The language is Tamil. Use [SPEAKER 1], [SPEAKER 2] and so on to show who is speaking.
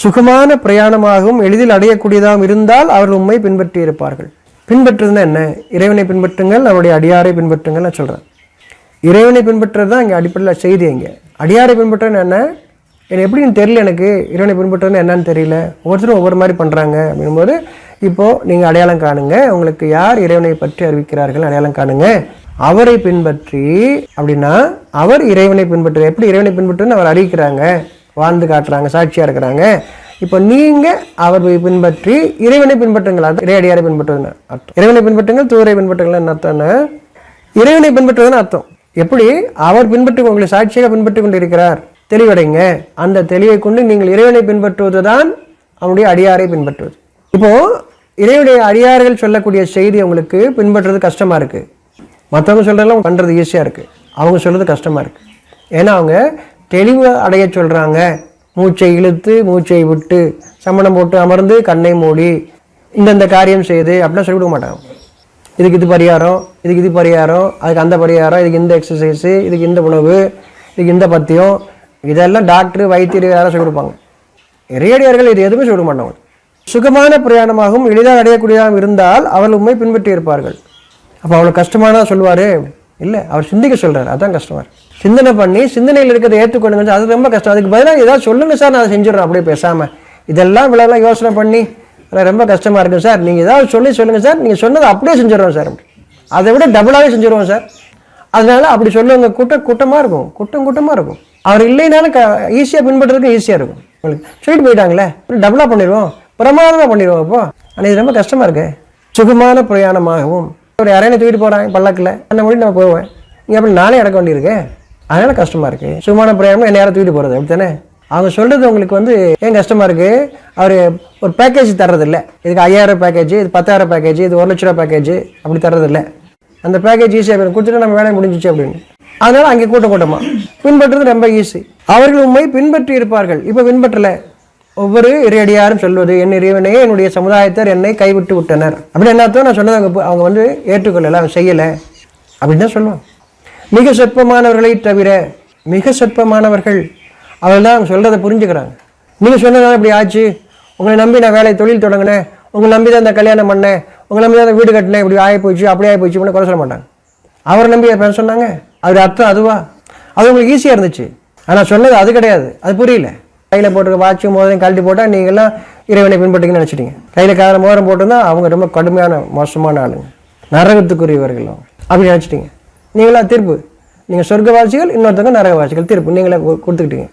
[SPEAKER 1] சுகமான பிரயாணமாகவும் எளிதில் அடையக்கூடியதாகவும் இருந்தால் அவர்கள் உண்மை பின்பற்றி இருப்பார்கள் பின்பற்றுறதுன்னா என்ன? இறைவனை பின்பற்றுங்கள் அவருடைய அடியாரை பின்பற்றுங்கள் நான் சொல்கிறேன் இறைவனை பின்பற்றுறது தான் இங்கே அடிப்படையில் செய்தி இங்கே. அடியாரை பின்பற்றுறேன்னு என்ன? எனக்கு எப்படின்னு தெரியல எனக்கு? இறைவனை பின்பற்றுறது என்னன்னு தெரியல. ஒவ்வொருத்தரும் ஒவ்வொரு மாதிரி பண்ணுறாங்க அப்படின்போது இப்போது நீங்கள் அடையாளம் காணுங்க. உங்களுக்கு யார் இறைவனை பற்றி அறிவிக்கிறார்கள்? அடையாளம் காணுங்க. அவரை பின்பற்றி அப்படின்னா அவர் இறைவனை பின்பற்று எப்படி இறைவனை பின்பற்றுன்னு அவர் அறிவிக்கிறாங்க. வாழ்ந்து காட்டுறாங்க சாட்சியாக இருக்கிறாங்க. இப்போ நீங்கள் அவர் பின்பற்றி இறைவனை பின்பற்றுங்கள். அது இறையடியாரை பின்பற்றுங்க அர்த்தம். இறைவனை பின்பற்றுங்கள் தூரை பின்பற்றுங்கள் என்ன அர்த்தம்னா இறைவனை பின்பற்றுவதுன்னு அர்த்தம். எப்படி? அவர் பின்பற்றி உங்களை சாட்சியாக பின்பற்றி கொண்டு இருக்கிறார் தெளிவடைங்க. அந்த தெளிவை கொண்டு நீங்கள் இறைவனை பின்பற்றுவது தான் அவனுடைய அடியாரை பின்பற்றுவது. இப்போ இறைவனுடைய அடியார்கள் சொல்லக்கூடிய செய்தி உங்களுக்கு பின்பற்றுறது கஷ்டமாக இருக்குது மற்றவங்க சொல்கிறதெல்லாம் பண்ணுறது ஈஸியாக இருக்குது அவங்க சொல்கிறது கஷ்டமாக இருக்குது ஏன்னா அவங்க தெளிவு அடைய சொல்கிறாங்க மூச்சை இழுத்து மூச்சை விட்டு சம்மணம் போட்டு அமர்ந்து கண்ணை மூடி இந்தந்த காரியம் செய்து அப்படிலாம் சொல்லிவிட மாட்டாங்க. இதுக்கு இது பரிகாரம் இதுக்கு இது பரிகாரம் அதுக்கு அந்த பரிகாரம் இதுக்கு இந்த எக்ஸசைஸு இதுக்கு இந்த உணவு இதுக்கு இந்த பத்தியம். இதெல்லாம் டாக்டர் வைத்தியர் யாரும் சொல்லி கொடுப்பாங்க. ரேடியர்கள் இது எதுவுமே சொல்ல மாட்டாங்க. சுகமான பிரயாணமாகவும் எளிதாக அடையக்கூடியதாகவும் இருந்தால் அவர்கள் உண்மை பின்பற்றி இருப்பார்கள். அப்போ அவ்வளோ கஷ்டமானதாக சொல்லுவார்? இல்லை அவர் சிந்திக்க சொல்கிறார் அதான் கஷ்டமாக சிந்தனை பண்ணி சிந்தனையில் இருக்கிறத ஏற்றுக்கொள்ளுங்க சார். அது ரொம்ப கஷ்டம். அதுக்கு பதிலாக ஏதாவது சொல்லுங்கள் சார் நான் அதை செஞ்சிடறேன் அப்படியே பேசாமல் இதெல்லாம் இவ்வளோலாம் யோசனை பண்ணி அதெல்லாம் ரொம்ப கஷ்டமாக இருக்கும் சார். நீங்கள் ஏதாவது சொல்லி சொல்லுங்கள் சார். நீங்கள் சொன்னதை அப்படியே செஞ்சிடறோம் சார். அப்படி அதை விட டபுளாகவே செஞ்சிருவோம் சார். அதனால் அப்படி சொல்லுவாங்க கூட்டம் கூட்டமாக இருக்கும். கூட்டம் கூட்டமாக இருக்கும். அவர் இல்லைனாலும் க ஈஸியாக பின்பற்றுறதுக்கு ஈஸியாக இருக்கும். உங்களுக்கு சொல்லிட்டு போயிட்டாங்களே டபுளாக பண்ணிடுவோம். பிரமாதமாக பண்ணிடுவோம் அப்போ. ஆனால் இது ரொம்ப கஷ்டமாக இருக்கு. சுகமான பிரயாணமாகவும் ஒரு யாரையும் தூக்கிட்டு போகிறாங்க பல்லக்கில் அந்த மொழி நம்ம போவேன் இங்கே அப்படி நானே இறக்க வேண்டியிருக்கு. அதனால கஷ்டமாக இருக்கு. சும்மான பிரயாணம் என்ன யாரும் தூக்கிட்டு போகிறது அப்படித்தானே? அவங்க சொல்றது உங்களுக்கு வந்து ஏன் கஷ்டமா இருக்கு? அவர் ஒரு பேக்கேஜ் தர்றதில்ல. இதுக்கு ஐயாயிரம் பேக்கேஜ் இது பத்தாயிரம் பேக்கேஜ் இது ஒரு லட்ச ரூபா பேக்கேஜ் அப்படி தர்றதில்ல. அந்த பேக்கேஜ் ஈஸியாக கொடுத்துட்டு நம்ம வேலை முடிஞ்சிச்சு அப்படின்னு. அதனால அங்கே கூட்டம் கூட்டமா. பின்பற்றுறது ரொம்ப ஈஸி அவர்கள் உண்மை பின்பற்றி இருப்பார்கள். இப்போ பின்பற்றலை. ஒவ்வொரு இறையடியாரும் சொல்வது என் இறைவனே என்னுடைய சமுதாயத்தார் என்னை கைவிட்டு விட்டனர். அப்படின்னு என்னத்தோ நான் சொன்னது அவங்க அவங்க வந்து ஏற்றுக்கொள்ளலை அவங்க செய்யலை. அப்படின்னு தான் சொல்லுவாங்க மிக சொற்பமானவர்களை தவிர மிக சொற்பமானவர்கள் அவர்கள் அவங்க சொல்கிறத புரிஞ்சுக்கிறாங்க. நீங்கள் சொன்னதால் இப்படி ஆச்சு. உங்களை நம்பி நான் வேலை தொழில் தொடங்கினேன். உங்களை நம்பி தான் இந்த கல்யாணம் பண்ணேன். உங்களை நம்பி தான் இந்த வீடு கட்டினேன். இப்படி ஆகி போச்சு அப்படி ஆகி போச்சு குறை சொல்ல மாட்டாங்க. அவரை நம்பி என்ன சொன்னாங்க? அது அர்த்தம் அதுவா? அது உங்களுக்கு ஈஸியாக இருந்துச்சு. ஆனால் சொன்னது அது கிடையாது. அது புரியல. கையில் போட்டு வாட்சி மோதிரம் கழட்டி போட்டால் நீங்கள்லாம் இறைவனை பின்பற்றிங்கன்னு நினச்சிட்டீங்க. கையில் காதல மோதிரம் போட்டிருந்தா அவங்க ரொம்ப கடுமையான மோசமான ஆளுங்க. நரகத்துக்குரியவர்கள் அப்படி நினச்சிட்டீங்க. நீங்களா தீர்ப்பு. நீங்கள் சொர்க்கவாசிகள் இன்னொருத்தவங்க நரகவாசிகள். தீர்ப்பு. நீங்களே கொடுத்துக்கிட்டீங்க.